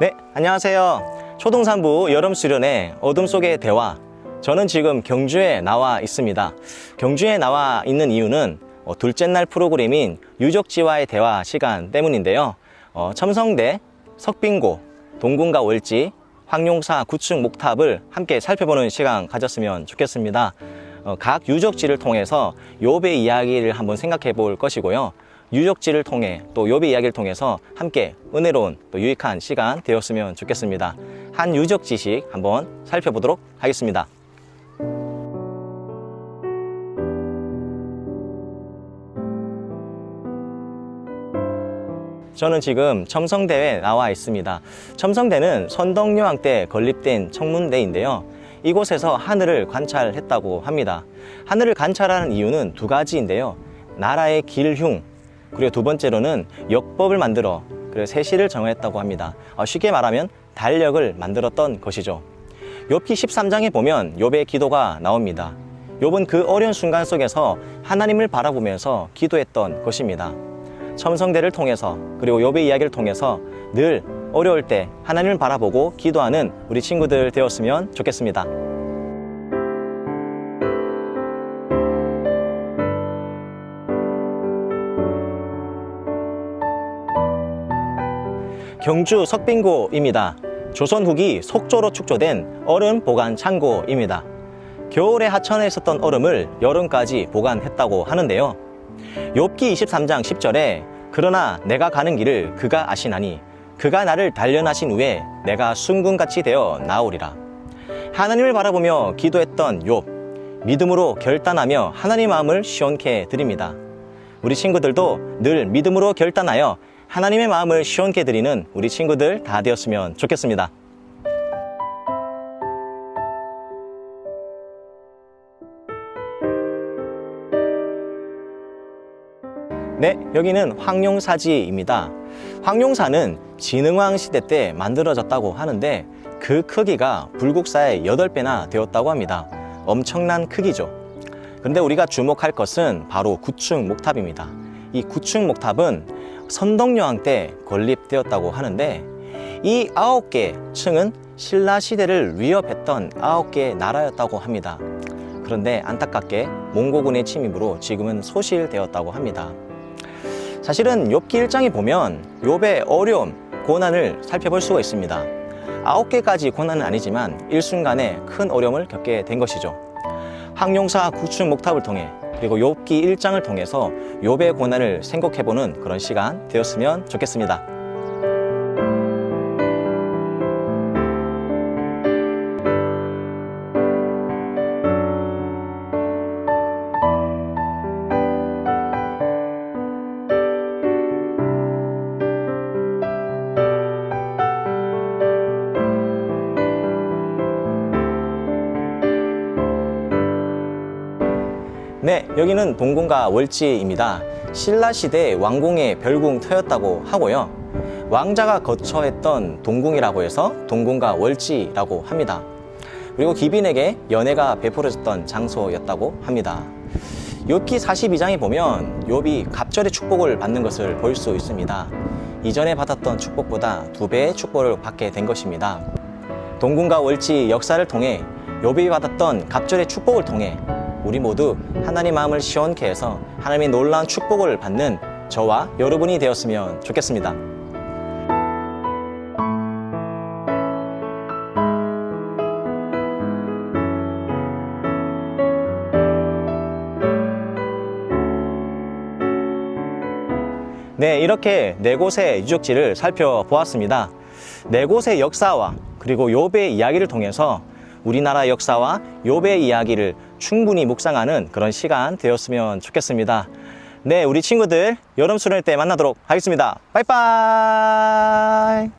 네, 안녕하세요. 초등산부 여름 수련회 어둠 속의 대화. 저는 지금 경주에 나와 있습니다. 경주에 나와 있는 이유는 어, 둘째 날 프로그램인 유적지와의 대화 시간 때문인데요. 어, 첨성대, 석빙고, 동궁과 월지, 황룡사 구층 목탑을 함께 살펴보는 시간 가졌으면 좋겠습니다. 어, 각 유적지를 통해서 요배 이야기를 한번 생각해 볼 것이고요. 유적지를 통해 또 요배 이야기를 통해서 함께 은혜로운 또 유익한 시간 되었으면 좋겠습니다. 한 유적 지식 한번 살펴보도록 하겠습니다. 저는 지금 첨성대에 나와 있습니다. 첨성대는 선덕여왕 때 건립된 청문대인데요. 이곳에서 하늘을 관찰했다고 합니다. 하늘을 관찰하는 이유는 두 가지인데요. 나라의 길흉, 그리고 두 번째로는 역법을 만들어 그리고 세시를 정했다고 합니다. 어, 쉽게 말하면 달력을 만들었던 것이죠. 욥기 13장에 보면 욥의 기도가 나옵니다. 욥은 그 어려운 순간 속에서 하나님을 바라보면서 기도했던 것입니다. 첨성대를 통해서 그리고 욥의 이야기를 통해서 늘 어려울 때 하나님을 바라보고 기도하는 우리 친구들 되었으면 좋겠습니다. 경주 석빙고입니다. 조선 후기 속초로 축조된 얼음 보관 창고입니다. 겨울에 하천에 있었던 얼음을 여름까지 보관했다고 하는데요. 욥기 23장 10절에 그러나 내가 가는 길을 그가 아시나니 그가 나를 단련하신 후에 내가 순금같이 되어 나오리라. 하나님을 바라보며 기도했던 욥 믿음으로 결단하며 하나님 마음을 시원케 드립니다. 우리 친구들도 늘 믿음으로 결단하여 하나님의 마음을 시원케 드리는 우리 친구들 다 되었으면 좋겠습니다. 네, 여기는 황룡사지입니다. 황룡사는 진흥왕 시대 때 만들어졌다고 하는데 그 크기가 불국사의 8배나 되었다고 합니다. 엄청난 크기죠. 그런데 우리가 주목할 것은 바로 구층 목탑입니다. 이 구층 목탑은 선덕여왕 때 건립되었다고 하는데 이 아홉 개 층은 신라 시대를 위협했던 아홉 개의 나라였다고 합니다. 그런데 안타깝게 몽고군의 침입으로 지금은 소실되었다고 합니다. 사실은 욥기 1장에 보면 욥의 어려움, 고난을 살펴볼 수가 있습니다. 아홉 개까지 고난은 아니지만 일순간에 큰 어려움을 겪게 된 것이죠. 항용사 구축 목탑을 통해 그리고 욥기 1장을 통해서 욥의 고난을 생각해보는 그런 시간 되었으면 좋겠습니다. 네, 여기는 동궁과 월지입니다. 신라 시대 왕궁의 별궁터였다고 하고요. 왕자가 거처했던 동궁이라고 해서 동궁과 월지라고 합니다. 그리고 기빈에게 연애가 베풀어졌던 장소였다고 합니다. 욥기 42장에 보면 욥이 갑절의 축복을 받는 것을 볼 수 있습니다. 이전에 받았던 축복보다 두 배의 축복을 받게 된 것입니다. 동궁과 월지 역사를 통해 욥이 받았던 갑절의 축복을 통해 우리 모두 하나님 마음을 시원케 해서 하나님의 놀라운 축복을 받는 저와 여러분이 되었으면 좋겠습니다. 네, 이렇게 네 곳의 유적지를 살펴보았습니다. 네 곳의 역사와 그리고 욥의 이야기를 통해서 우리나라 역사와 욥의 이야기를 충분히 묵상하는 그런 시간 되었으면 좋겠습니다. 네, 우리 친구들 여름 수련회 때 만나도록 하겠습니다. 빠이빠이!